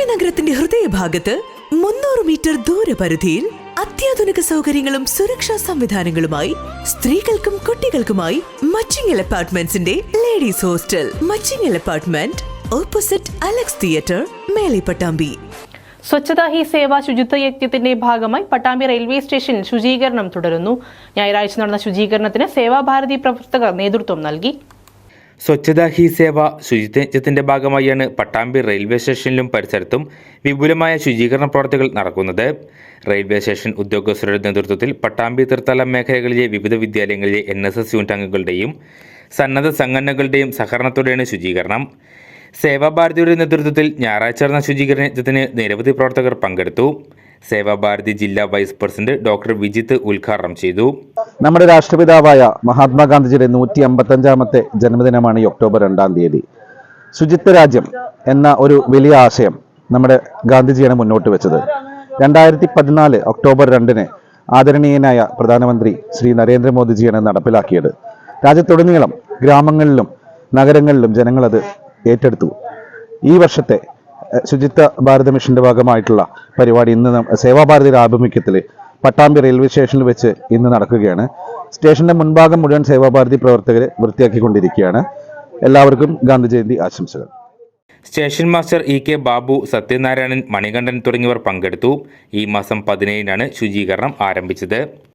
ലക്ഷ്മി നഗരത്തിന്റെ ഹൃദയഭാഗത്ത് മുന്നൂറ് മീറ്റർ ദൂരപരിധിയിൽ അത്യാധുനിക സൗകര്യങ്ങളും സുരക്ഷാ സംവിധാനങ്ങളുമായി സ്ത്രീകൾക്കും കുട്ടികൾക്കുമായി Machingal അപ്പാർട്ട്മെന്റ്സിന്റെ ladies hostel. Machingal apartment opposite Alex theatre മേലെ പട്ടാമ്പി. സ്വച്ഛതാ ഹി സേവ ശുചിത്വ യജ്ഞത്തിന്റെ ഭാഗമായി പട്ടാമ്പി റെയിൽവേ സ്റ്റേഷൻ ശുചീകരണം തുടരുന്നു. ഞായറാഴ്ച നടന്ന ശുചീകരണത്തിന് സേവാഭാരതി പ്രവർത്തകർ നേതൃത്വം നൽകി. സ്വച്ഛതാ ഹി സേവ ശുചിത്വത്തിന്റെ ഭാഗമായാണ് പട്ടാമ്പി റെയിൽവേ സ്റ്റേഷനിലും പരിസരത്തും വിപുലമായ ശുചീകരണ പ്രവർത്തികൾ നടക്കുന്നത്. റെയിൽവേ സ്റ്റേഷൻ ഉദ്യോഗസ്ഥരുടെ നേതൃത്വത്തിൽ പട്ടാമ്പി തീർത്ഥാല മേഖലകളിലെ വിവിധ വിദ്യാലയങ്ങളിലെ എൻ എസ് എസ് യൂണിറ്റ് അംഗങ്ങളുടെയും സന്നദ്ധ സംഘടനകളുടെയും സഹകരണത്തോടെയാണ് ശുചീകരണം. സേവാഭാരതിയുടെ നേതൃത്വത്തിൽ ഞായറാഴ്ച നടന്ന ശുചീകരണ യജ്ഞത്തിന് നിരവധി പ്രവർത്തകർ പങ്കെടുത്തു. സേവാഭാരതി ജില്ലാ വൈസ് പ്രസിഡന്റ് ഡോക്ടർ വിജിത്ത് ഉദ്ഘാടനം ചെയ്തു. നമ്മുടെ രാഷ്ട്രപിതാവായ മഹാത്മാഗാന്ധിജിയുടെ നൂറ്റി അമ്പത്തഞ്ചാമത്തെ ജന്മദിനമാണ് ഈ ഒക്ടോബർ രണ്ടാം തീയതി. ശുചിത്വ രാജ്യം എന്ന ഒരു വലിയ ആശയം നമ്മുടെ ഗാന്ധിജിയാണ് മുന്നോട്ട് വെച്ചത്. രണ്ടായിരത്തി പതിനാല് ഒക്ടോബർ രണ്ടിന് ആദരണീയനായ പ്രധാനമന്ത്രി ശ്രീ നരേന്ദ്രമോദിജിയാണ് നടപ്പിലാക്കിയത്. രാജ്യത്തുടനീളം ഗ്രാമങ്ങളിലും നഗരങ്ങളിലും ജനങ്ങളത് ഏറ്റെടുത്തു. ഈ വർഷത്തെ ശുചിത്വ ഭാരത മിഷന്റെ ഭാഗമായിട്ടുള്ള പരിപാടി ഇന്ന് സേവാഭാരതിയുടെ ആഭിമുഖ്യത്തിൽ പട്ടാമ്പി റെയിൽവേ സ്റ്റേഷനിൽ വെച്ച് ഇന്ന് നടക്കുകയാണ്. സ്റ്റേഷന്റെ മുൻഭാഗം മുഴുവൻ സേവാഭാരതി പ്രവർത്തകർ വൃത്തിയാക്കിക്കൊണ്ടിരിക്കുകയാണ്. എല്ലാവർക്കും ഗാന്ധി ജയന്തി ആശംസകൾ. Station master E K Babu Sathyanarayanan Manikandan തുടങ്ങിയവർ പങ്കെടുത്തു. ഈ മാസം പതിനേഴിനാണ് ശുചീകരണം ആരംഭിച്ചത്.